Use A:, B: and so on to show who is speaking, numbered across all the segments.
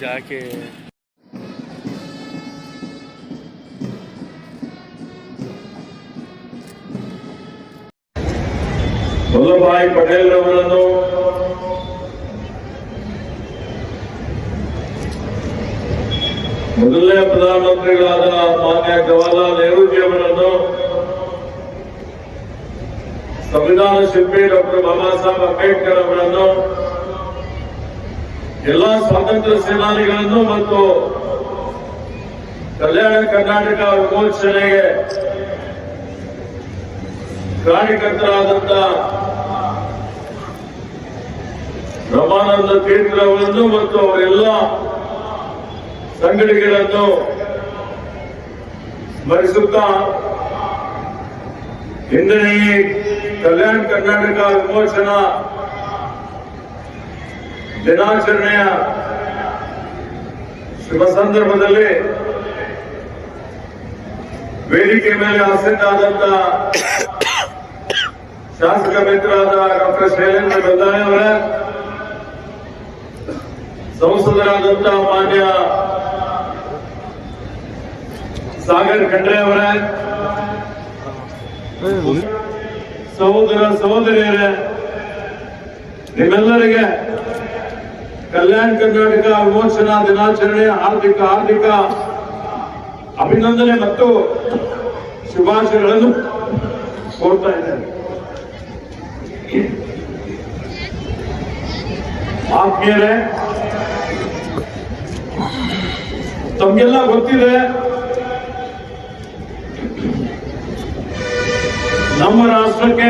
A: जाके
B: ભાઈ પટેલ રમણનો ಮೊದಲನೇ ಪ್ರಧಾನಮಂತ್ರಿಗಳಾದ ಮಾನ್ಯ ಜವಾಹರ್ಲಾಲ್ ನೆಹರೂಜಿ ಅವರನ್ನು ಸಂವಿಧಾನ ಶಿಲ್ಪಿ ಡಾಕ್ಟರ್ ಬಾಬಾ ಸಾಹೇಬ್ ಅಂಬೇಡ್ಕರ್ ಅವರನ್ನು, ಎಲ್ಲ ಸ್ವಾತಂತ್ರ್ಯ ಸೇನಾನಿಗಳನ್ನು ಮತ್ತು ಕಲ್ಯಾಣ ಕರ್ನಾಟಕ ವಿಮೋಚನೆಗೆ ಕಾರ್ಯಕರ್ತರಾದಂತ ರಮಾನಂದ ತೀರ್ಥರವರನ್ನು ಮತ್ತು ಅವರೆಲ್ಲ ಸಂಘಟನೆಗಳನ್ನು ಸ್ಮರಿಸುತ್ತಾ ಇಂದಿನ ಈ ಕಲ್ಯಾಣ ಕರ್ನಾಟಕ ವಿಮೋಚನಾ ದಿನಾಚರಣೆಯ ಶುಭ ಸಂದರ್ಭದಲ್ಲಿ ವೇದಿಕೆ ಮೇಲೆ ಆಸೀನಾದಂತ ಶಾಸಕ ಮಿತ್ರರಾದ ಡಾಕ್ಟರ್ ಶೈಲೇಂದ್ರ ಬೆದ್ದಾಳೆ ಅವರ ಸಂಸದರಾದಂತಹ ಮಾನ್ಯ ಸಾಗರ್ ಖಂಡ್ರೆ ಅವರ. ಸಹೋದರ ಸಹೋದರಿಯರೇ, ನಿಮ್ಮೆಲ್ಲರಿಗೆ ಕಲ್ಯಾಣ ಕರ್ನಾಟಕ ವಿಮೋಚನಾ ದಿನಾಚರಣೆ ಆರ್ಥಿಕ ಆರ್ಥಿಕ ಅಭಿನಂದನೆ ಮತ್ತು ಶುಭಾಶಯಗಳನ್ನು ಕೋರ್ತಾ ಇದ್ದೇನೆ. ಆತ್ಮೀಯರೇ, ತಮ್ಗೆಲ್ಲ ಗೊತ್ತಿದೆ ನಮ್ಮ ರಾಷ್ಟ್ರಕ್ಕೆ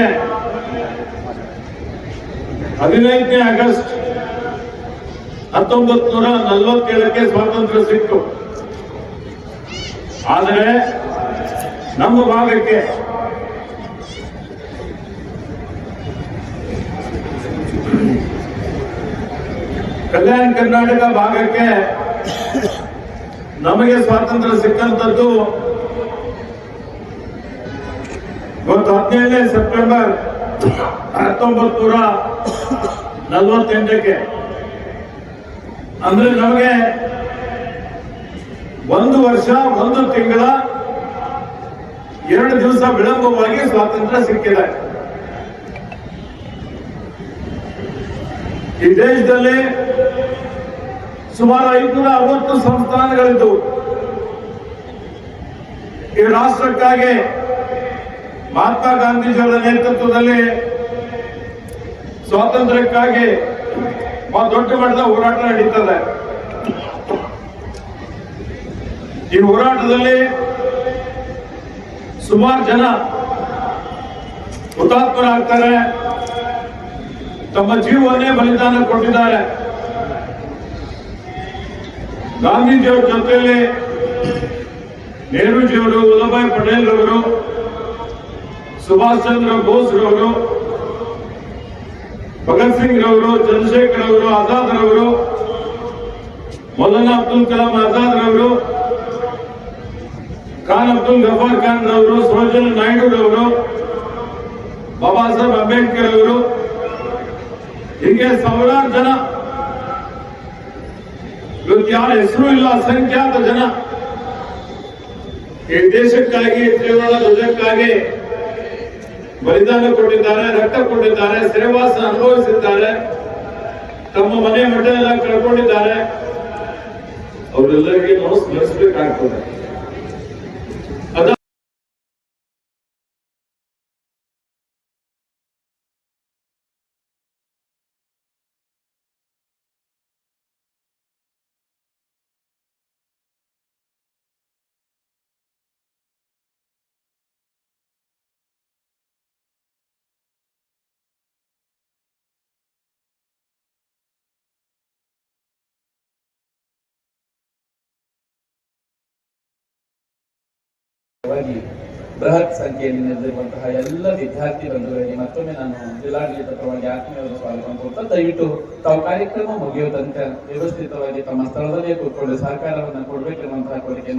B: ಹದಿನೈದನೇ ಆಗಸ್ಟ್ ಹತ್ತೊಂಬತ್ ನೂರ ನಲವತ್ತೇಳಕ್ಕೆ ಸ್ವಾತಂತ್ರ್ಯ ಸಿಕ್ತು. ಆದರೆ ನಮ್ಮ ಭಾಗಕ್ಕೆ ಕಲ್ಯಾಣ ಕರ್ನಾಟಕ ಭಾಗಕ್ಕೆ ನಮಗೆ ಸ್ವಾತಂತ್ರ್ಯ ಸಿಕ್ಕಂತದ್ದು ಇವತ್ತು ಹದಿನೇಳನೇ ಸೆಪ್ಟೆಂಬರ್ ಹತ್ತೊಂಬತ್ ನೂರ ನಲವತ್ತೆಂಟಕ್ಕೆ. ಅಂದ್ರೆ ನಮಗೆ ಒಂದು ವರ್ಷ, ಒಂದು ತಿಂಗಳ, ಎರಡು ದಿವಸ ವಿಳಂಬವಾಗಿ ಸ್ವಾತಂತ್ರ್ಯ ಸಿಕ್ಕಿದೆ. ಈ ದೇಶದಲ್ಲಿ ಸುಮಾರು ಐನೂರ ಅರವತ್ತು ಸಂಸ್ಥಾನಗಳಿದ್ದವು. ಈ ರಾಷ್ಟ್ರಕ್ಕಾಗಿ ಮಹಾತ್ಮ ಗಾಂಧೀಜಿಯವರ ನೇತೃತ್ವದಲ್ಲಿ ಸ್ವಾತಂತ್ರ್ಯಕ್ಕಾಗಿ ಬಹಳ ದೊಡ್ಡ ಮಟ್ಟದ ಹೋರಾಟ ನಡೀತದೆ. ಈ ಹೋರಾಟದಲ್ಲಿ ಸುಮಾರು ಜನ ಹುತಾತ್ಮರಾಗ್ತಾರೆ. ತಮ್ಮ ಜೀವವನ್ನೇ ಬಲಿದಾನ ಕೊಟ್ಟಿದ್ದಾರೆ. ಗಾಂಧೀಜಿಯವರ ಜೊತೆಯಲ್ಲಿ ನೆಹರೂಜಿಯವರು, ವಲ್ಲಭಾಯ್ ಪಟೇಲ್ ರವರು ಸುಭಾಷ್ ಚಂದ್ರ ಬೋಸ್ ರವರು ಭಗತ್ ಸಿಂಗ್ ರವರು ಚಂದ್ರಶೇಖರ್ ಅವರು ಆಜಾದ್ ರವರು ಮೌಲಾನಾ ಅಬ್ದುಲ್ ಕಲಾಂ ಆಜಾದ್ ರವರು ಖಾನ್ ಅಬ್ದುಲ್ ಗಫಾರ್ ಖಾನ್ ರವರು ಸರೋಜನ ನಾಯ್ಡು ರವರು ಬಾಬಾ ಸಾಹೇಬ್ ಅಂಬೇಡ್ಕರ್ ಅವರು ಹೀಗೆ ಸಾವಿರಾರು ಜನ ಇವತ್ತು ಯಾರ ಹೆಸರು ಇಲ್ಲ ಅಸಂಖ್ಯಾತ ಜನ ಈ ದೇಶಕ್ಕಾಗಿ ತ್ರಿವರ್ಣ ಧ್ವಜಕ್ಕಾಗಿ ಬಲಿದಾನ ಕೊಟ್ಟಿದ್ದಾರೆ ರಕ್ತ ಕೊಟ್ಟಿದ್ದಾರೆ ಸೇವಾಸ ಅನುಭವಿಸಿದ್ದಾರೆ. ತಮ್ಮ ಮನೆ ಮಠ ಎಲ್ಲ ಕಳ್ಕೊಂಡಿದ್ದಾರೆ. ಅವರೆಲ್ಲರಿಗೆ ನಾವು ಸ್ಮರಿಸಬೇಕಾಗ್ತದೆ
C: ವಾಗಿ ಬೃಹತ್ ಸಂಖ್ಯೆಯಲ್ಲಿ ನೆರೆದಿರುವಂತಹ ಎಲ್ಲ ವಿದ್ಯಾರ್ಥಿ ಬಂಧುಗಳಿಗೆ ಮತ್ತೊಮ್ಮೆ ನಾನು ಜಿಲ್ಲಾಡಳಿತ ಪರವಾಗಿ ಆತ್ಮೀಯವನ್ನು ಸ್ವಾಗತ ಕೊಡ್ತಾ ದಯವಿಟ್ಟು ತಾವು ಕಾರ್ಯಕ್ರಮ ಮುಗಿಯುವ ತನಕ ವ್ಯವಸ್ಥಿತವಾಗಿ ತಮ್ಮ ಸ್ಥಳದಲ್ಲೇ ಕೂತ್ಕೊಂಡು ಸಹಕಾರವನ್ನು ಕೊಡಬೇಕೆನ್ನುವಂತಹ ಕೋರಿಕೆ